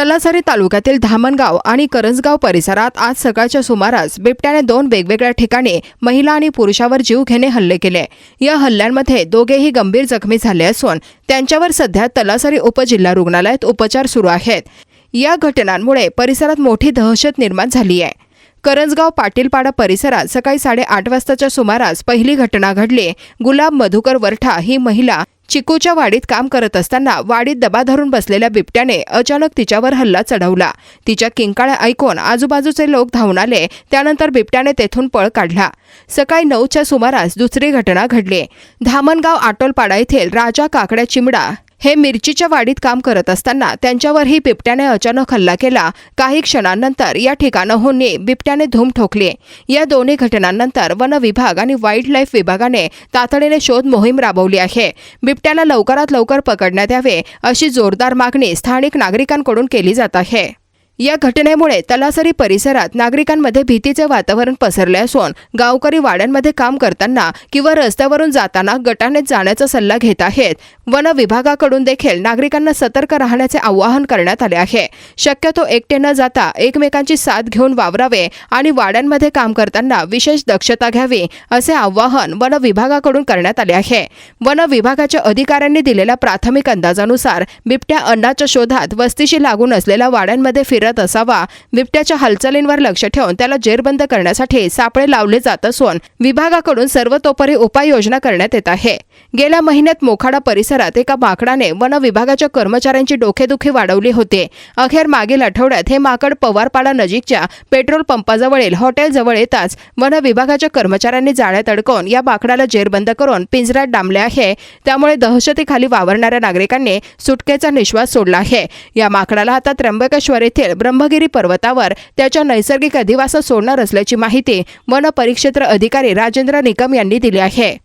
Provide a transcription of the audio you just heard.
तलासरी तालुक्यातील धामणगाव आणि करंजगाव परिसरात आज सकाळच्या सुमारास बिबट्याने दोन वेगवेगळ्या ठिकाणी महिला आणि पुरुषावर जीव घेणे हल्ले केले. या हल्ल्यांमध्ये दोघेही गंभीर जखमी झाले असून त्यांच्यावर सध्या तलासरी उपजिल्हा रुग्णालयात उपचार सुरू आहेत. या घटनांमुळे परिसरात मोठी दहशत निर्माण झाली आहे. करंजगाव पाटीलपाडा परिसरात सकाळी साडेआठ वाजताच्या सुमारास पहिली घटना घडली. गुलाब मधुकर वरठा ही महिला चिकूच्या वाडीत काम करत असताना वाडीत दबा धरून बसलेल्या बिबट्याने अचानक तिच्यावर हल्ला चढवला. तिच्या किंकाळ्या ऐकून आजूबाजूचे लोक धावून आले. त्यानंतर बिबट्याने तेथून पळ काढला. सकाळी नऊच्या सुमारास दुसरी घटना घडली. धामणगाव आटोलपाडा येथील राजा काकड्या चिमडा हे मिरचीच्या वाडीत काम करत असताना त्यांच्यावरही बिबट्याने अचानक हल्ला केला. काही क्षणांनंतर या ठिकाणाहून बिबट्याने धूम ठोकले. या दोन्ही घटनांनंतर वन विभाग आणि वाईल्ड लाईफ विभागाने तातडीने शोध मोहीम राबवली आहे. बिबट्याला लवकरात लवकर पकडण्यात यावे अशी जोरदार मागणी स्थानिक नागरिकांकडून केली जात आहे. या घटनेमुळे तलासरी परिसरात नागरिकांमध्ये भीतीचे वातावरण पसरले असून गावकरी वाड्यांमध्ये काम करताना किंवा रस्त्यावरून जाताना गटाने जाण्याचा सल्ला घेत आहेत. वन विभागाकडून देखील नागरिकांना सतर्क राहण्याचे आवाहन करण्यात आले आहे. शक्यतो एकटे न जाता एकमेकांची साथ घेऊन वावरावे आणि वाड्यांमध्ये काम करताना विशेष दक्षता घ्यावी असे आवाहन वन विभागाकडून करण्यात आले आहे. वन विभागाच्या अधिकाऱ्यांनी दिलेल्या प्राथमिक अंदाजानुसार बिबट्या अन्नाच्या शोधात वस्तीशी लागून असलेल्या वाड्यांमध्ये फिरत असावा. बिबट्याच्या हालचालींवर लक्ष ठेवून त्याला जेरबंद करण्यासाठी सापळे लावले जात असून विभागाकडून सर्वतोपरी उपाययोजना करण्यात येत आहे. गेल्या महिन्यात मोखाडा परिसरात एका माकडाने वन विभागाच्या कर्मचाऱ्यांची डोकेदुखी वाढवली होती. अखेर मागील आठवड्यात हे माकड पवारपाडा नजीकच्या पेट्रोल पंपाजवळील हॉटेलजवळ येताच वन विभागाच्या कर्मचाऱ्यांनी जाळ्यात अडकवून या माकडाला जेरबंद करून पिंजऱ्यात डांबले आहे. त्यामुळे दहशतीखाली वावरणाऱ्या नागरिकांनी सुटकेचा निश्वास सोडला आहे. या माकडाला आता त्र्यंबकेश्वर येथील ब्रह्मगिरी पर्वतावर त्याच्या नैसर्गिक अधिवासात सोडणार असल्याची माहिती वन परिक्षेत्र अधिकारी राजेंद्र निकम यांनी दिली आहे.